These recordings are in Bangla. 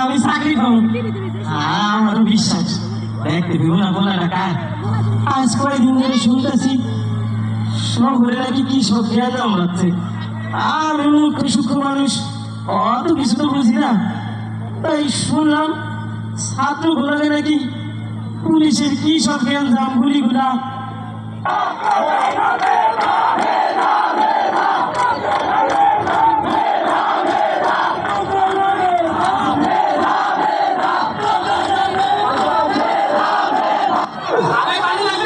আমি চাকরি পাবো। আমার বিশ্বাস। দেখতে না না কার আজ ধরে শুনতেছি। শহরে নাকি কি সব জ্ঞান জমাচ্ছে আমি মূর্খ, সূক্ষ্ম মানুষ। অত কিছু তো বুঝি না। তাই শুনলাম ছাত্রগুলোকে নাকি পুলিশের কি সব জ্ঞান জাম গুলিগুলা 来来来来来。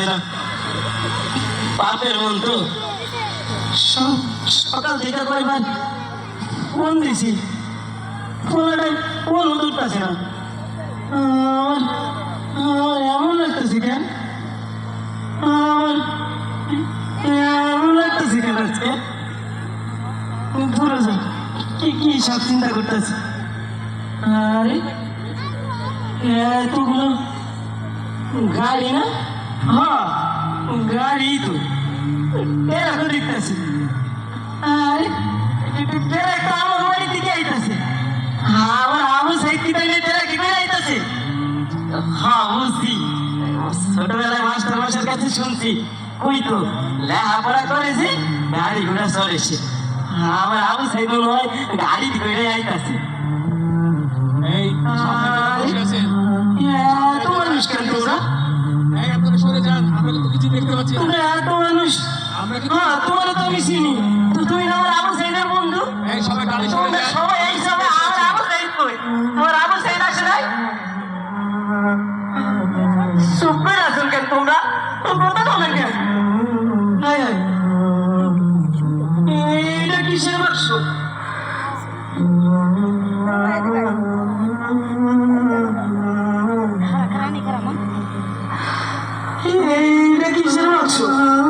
লাগতেছে না? পাপের মন তো। স- সকাল থেকে দিছি না? এমন আমার এমন কি কি সব চিন্তা আরে গাড়ি না? হ্যাঁ গাড়ি তো। এরা তো দেখতেছি। আরে, এরা তো আমার বাড়ি থেকে আইতাছে। আমার আবু সাইড থেকে এরা কি করে আইতাছে? হ্যাঁ বুঝছি ছোটবেলায় মাস্টার মাস্টার কাছে শুনছি, ওই তো লেখাপড়া করেছে গাড়ি ঘোড়া চড়েছে আমার আবু মনে হয় গাড়ি করে আইতাছে। এই সরে যান আমরা কিন্তু কিছু দেখতে পাচ্ছি না। তোমরা এত মানুষ আমরা কিন্তু তোমার তো আমি চিনি। তো তুমি আমার আবু সাইদের বন্ধু? এই সবাই গাড়ি সরে যান। সবাই এই আমার আবু সাইদ কই? তোমার আবু সাইদ আসে নাই? সুপার আছেন কেন তোমরা? তো কথা বলেন কেন? নাই নাই। Is it also?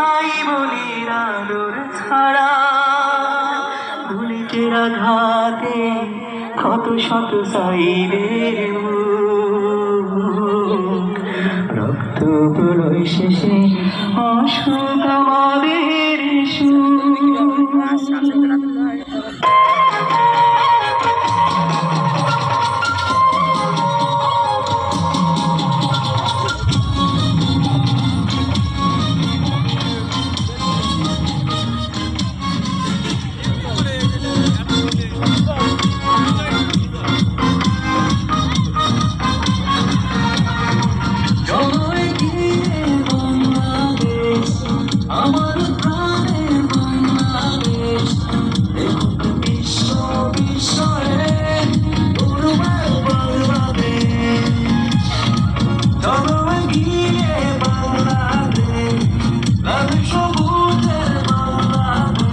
আছে বলি আলোর ছাড়া বুলেটের আঘাতে কত শত সাইদের রক্ত প্রলয় শেষে অশোক আমাদের সুর